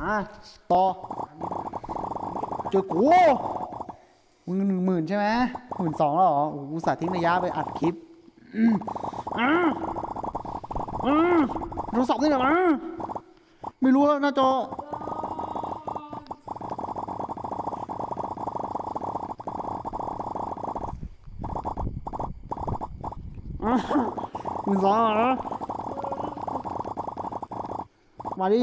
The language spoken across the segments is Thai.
มา ต่อ เจอกูมึงหนึ่งหมื่นใช่ไหมหมื่นสองแล้วเหรอโอ้กูสาห์ทิ้งระยะไปอัดคลิปอืมอ่าอ่าโทรศัพท์นี่แหละมาไม่รู้แล้วหน้าจออะหมื่นสองเหรอมาดิ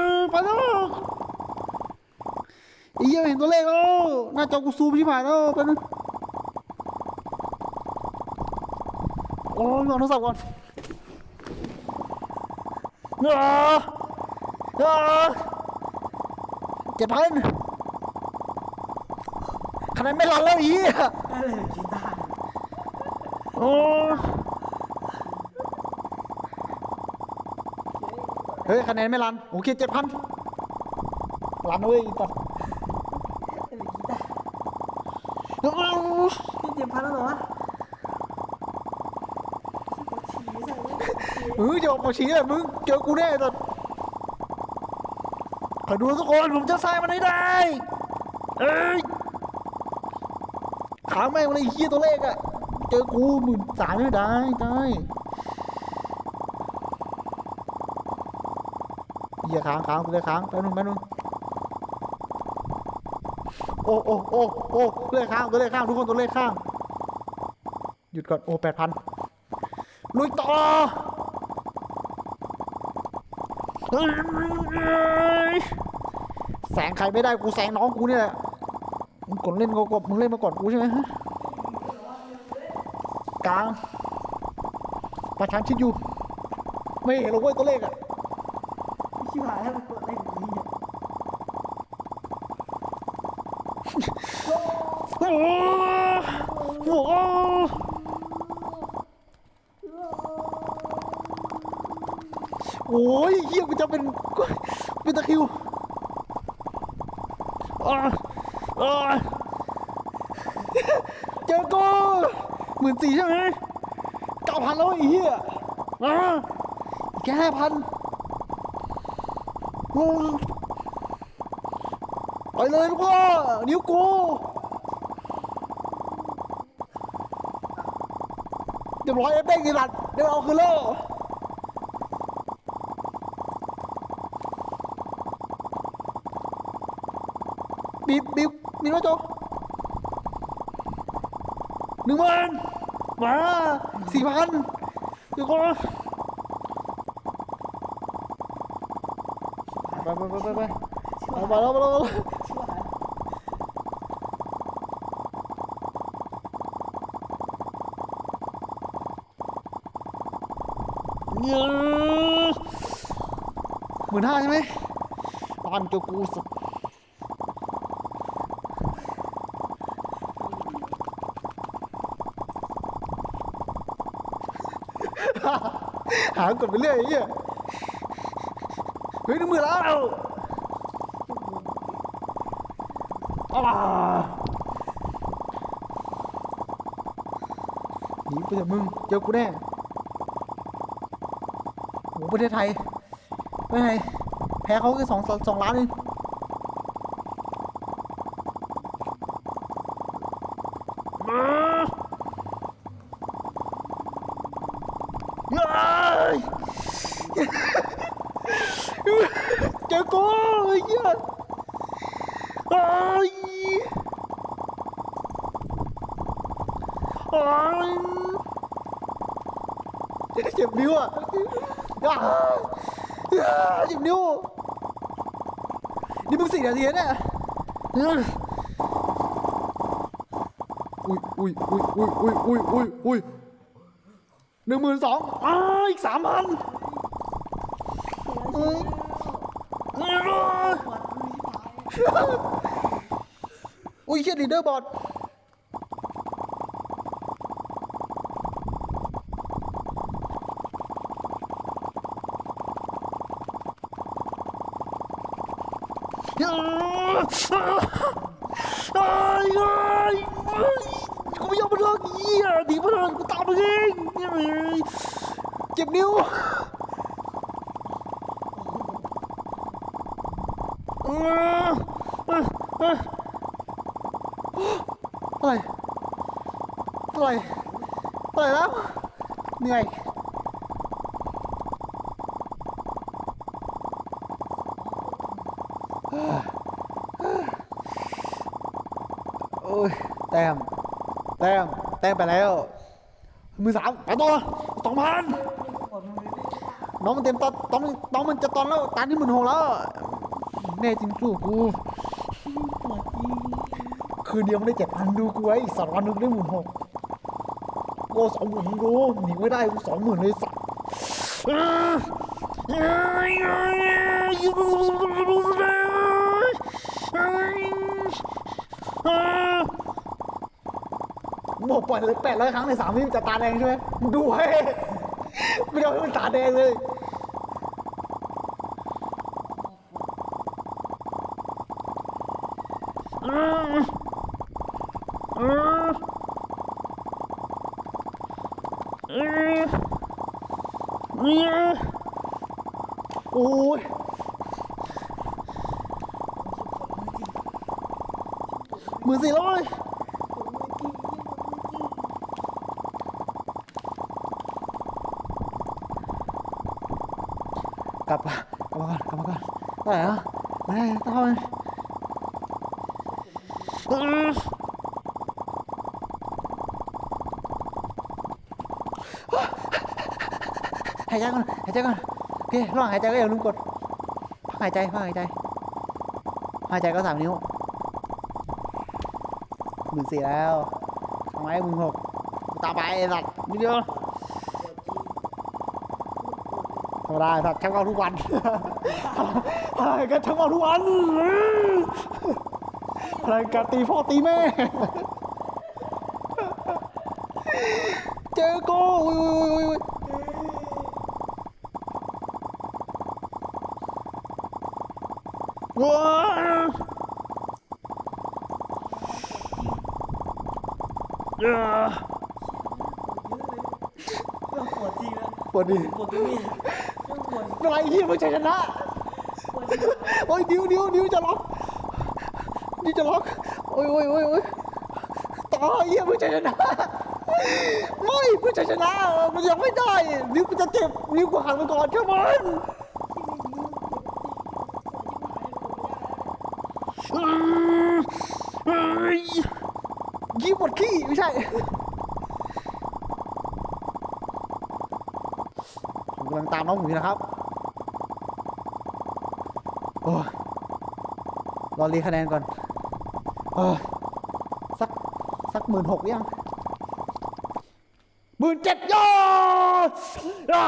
อ้เหี้ยเห็นตัวเลขแล้วหน้าจอกูซูมชิบหายแล้วไปบนึงโอ้ยเอาโทรศัพท์ก่อนอย่าอย่าเจ็ดพันคะแนนไม่รันแล้วไอเหีอะอะไรกีตาร์โอ้เฮ้ยคะแนนไม่รันโอเคเจ็ดพันรันนะเว้ยตัด อะไรกีตาร์ เอ้า นี่ เจ็บพันแล้วเหรอวะชี้ใส่ไว้เจะออกมาชี้เลยมึงเจอกูแน่ตัดขอดูทุกคนผมจะใส่มันให้ได้เอ้ยขาแม่งมันไอ้เหี้ยตัวเลขอะเจอกูหมื่นสามไม่ได้ได้เหี้ยค้างค้างกูเลยค้างไปนู่นไปนู่นโอ้โอ้โอ้โอ้ตัวเลขค้างตัวเลขค้างทุกคนตัวเลขค้างหยุดก่อนโอ้แปดพันลุยต่อแสงใครไม่ได้กูแสงน้องกูเนี่ยแหละมึงกดเล่นก็กดมึงเล่นมาก่อนกูใช่ไหมฮะกลางประชันชิดอยู่ ไม่เห็นหรอกเว้ยตัวเลขอะ ชิบหายแล้วมันกดอะไรอย่างนี้เนี่ย โอ้โหโอ้ยเฮียกูจะเป็นเป็นตะคริวอ่าอ่าเจอกูหมื่นสี่ใช่ไหมเก้าพันแล้วไอ้เหี้ยอ่าอีกแค่ห้าพัน ไปเลยลูกพ่อ นิ้วกูเดี๋ยวร้อยเอฟได้กี่หลัดเดี๋ยวเอาคืนแล้วบีบบีบบีบไว้โจหนึ่งพันมาสี่พันเดี๋ยวก่อนไปไปไปไปไปไปไปแล้วไปแล้วไปแล้ว ชิบ หายหมื่นห้าใช่ไหมตอนเจอกูสุดหากดไปเรื่อยไอ้เหี้ยเฮ้ยนึกมือแล้วอ้าหนีไปเถอะมึง เจอกูแน่ ประเทศไทยไม่ไงแพ้เขาแค่สองสองล้านเองมาเฮ้ยจอกูไอ้เหี้ยเฮ้ยโอ้ยเจ็บนิ้วอะ อ้าวอ้าวเจ็บนิ้ว นี่มึงสี่นาทีแล้วเนี่ยอุ้ยอุ้ยอุ้ยอุ้ยอุ้ยอุ้ยอุ้ยอุ้ยหนึ่งหมื่นสองอ้าอีกสามพันเฮ้ยเฮ้ยปวดมือชิบหายอุ้ยเชี่ยลีดเดอร์บอท ไอ้ไอ้กูไม่ยอมมาเลิกเหี้ยหนีมาเถอะกูตามมึงเองเจ็บนิ้วอะไรอะไรอะไรแล้วเหนื่อยโอ้ย แต้ม แต้ม แต้มไปแล้ว มือสามไปต่อสองพันน้องมันเต็มตอนน้องน้องมันจะตอนแล้วตานที่หมื่นหกแล้ว แน่จริงสู้กูคืนเดียวไม่ได้เจ็ดพันดูกูไว้อีกสองวันนึงได้หมื่นหกโอ้สองหมื่นดูหนีไม่ได้กูสองหมื่นเลยสัตว์มึงบอก ปล่อยเลยแปดร้อยครั้งในสามวิจะตาแดงใช่ไหมมึงดูให้ไม่ยอมให้มันตาแดงเลยโอ้ยมือสี่ร้อย ปวดมือจริงปวดมือจริง กลับมากลับมาก่อนกลับมาก่อนได้เหรอไม่ได้ต้องเข้าไปหายใจก่อนหายใจก่อนโอเคระหว่างหายใจก็อย่าลืมกดพักหายใจพักหายใจหายใจก็สามนิ้วหมื่นสี่แล้วทำไมหมื่นหกตาไปสัตว์นิดเดียว ธรรมดาสัตว์ช่างเอาทุกวันอะไรกันช่างเอาทุกวันอะไรกันตีพ่อตีแม่ เจอโก้อุ้ยอุ้ยอุ้ยอุ้ยว้าวเอ้อเรื่องปวดจริงนะปวดดิปวดตรงนี้ องปวดอะไรเฮียไม่ใช่ชนะโอ้ยนิ้วนิ้วนิ้วจะล็อกนิ้วจะล็อกโอ้ยโอ้ยโอ้ยโอ้ยต่อเยี่ยมเพื่อชัยชนะไม่เพื่อชัยชนะมันยังไม่ได้นิ้วกูจะเจ็บนิ้วกูหันไปก่อนเชื่อมันยยิ้มหมดขี้ไม่ใช่ผมกำลังตามน้องหมูอยู่นะครับ โอ้ยรอรีคะแนนก่อนเออสัก สักหมื่นหกยังหมื่นเจ็ดยอดอ่า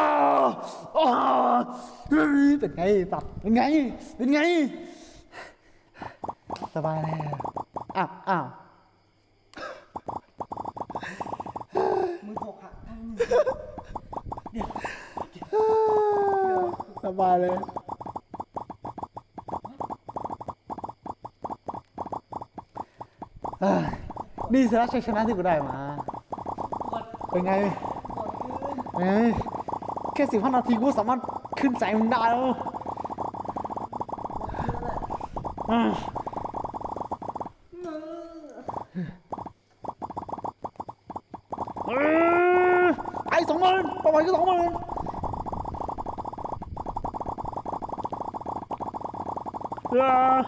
อ่าเฮ้ยเป็นไงตัดเป็นไง เป็นไง สบายแล้วอ้าวอ้าวมือหกหักทั้งสบายเลยเอ้ย นี่สินะชัยชนะที่กูได้มา เป็นไงเกินเอ้ยแค่สิบห้านาทีกูสามารถขึ้นแสงมึงได้แล้วอืมเออเอ้ยไอ้สองหมื่นประมาณก็สองหมื่นเอ้ย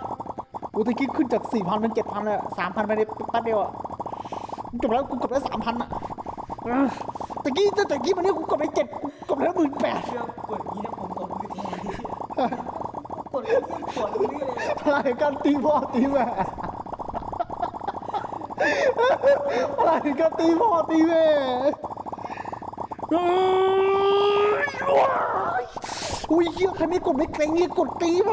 กูตะกี้ขึ้นจากสี่พันเป็นเจ็ดพันเลยสามพันไปในแป๊บเดียวอะ จบแล้วกูกดได้สามพันอะเอ้ยตะกี้ตะกี้มันนี่กูกดได้เจ็ดกูกดได้หมื่นแปดเชื่อปวดอย่างนี้นะผมปวดมือแทนปวดมือปวดมือเลยอะไรกันตีพ่อตีแม่อะไรกันตีพ่อตีแม่เอ้ยว้ายอุ้ยเหี้ยคันนี้กดไม่เกรงเนี่ยกดตีไป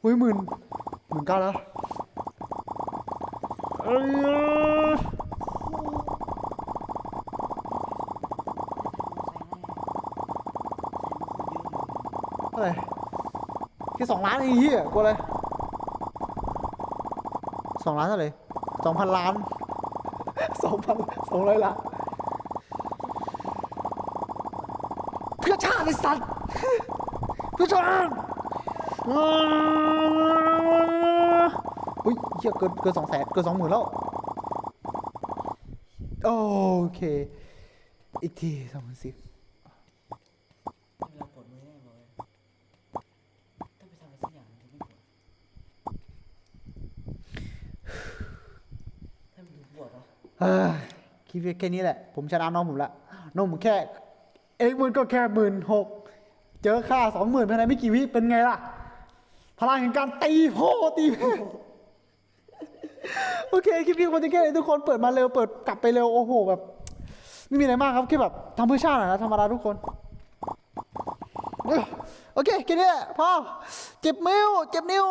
โอ้ยหมื่นหมื่นเก้าแล้วเอ้ยเท่าไรแค่สองล้านเองเฮียกลัวเลยสองล้านเท่าไหร่สองพันล้านสองพันสองร้อยล้านเพื่อชาติไอ้สัตว์เพื่อชาติ เหี้ยเกินเกินสองแสนเกินสองหมื่นแล้ว โอเค อีกทีสองพันสิบเวลาปวดมือแน่เลยต้องไปทำอะไรสักอย่างถึงไม่ปวดถ้ามันปวดวะเอ้ยคิดแค่นี้แหละ ผมชนะน้องผมละน้องผมแค่เอ็กมันก็แค่หมื่นหกเจอค่าสองหมื่นภายในไม่กี่วิเป็นไงล่ะ พลังแห่งการตีโพตีแม่ โอเคคลิปนี้คนจะแค่นี้ทุกคนเปิดมาเร็วเปิดกลับไปเร็วโอ้โหแบบไม่มีอะไรมากครับแค่แบบทำเพื่อชาตินะธรรมดาทุกคนโอเคแค่นี้แหละพอเจ็บนิ้วเจ็บนิ้ว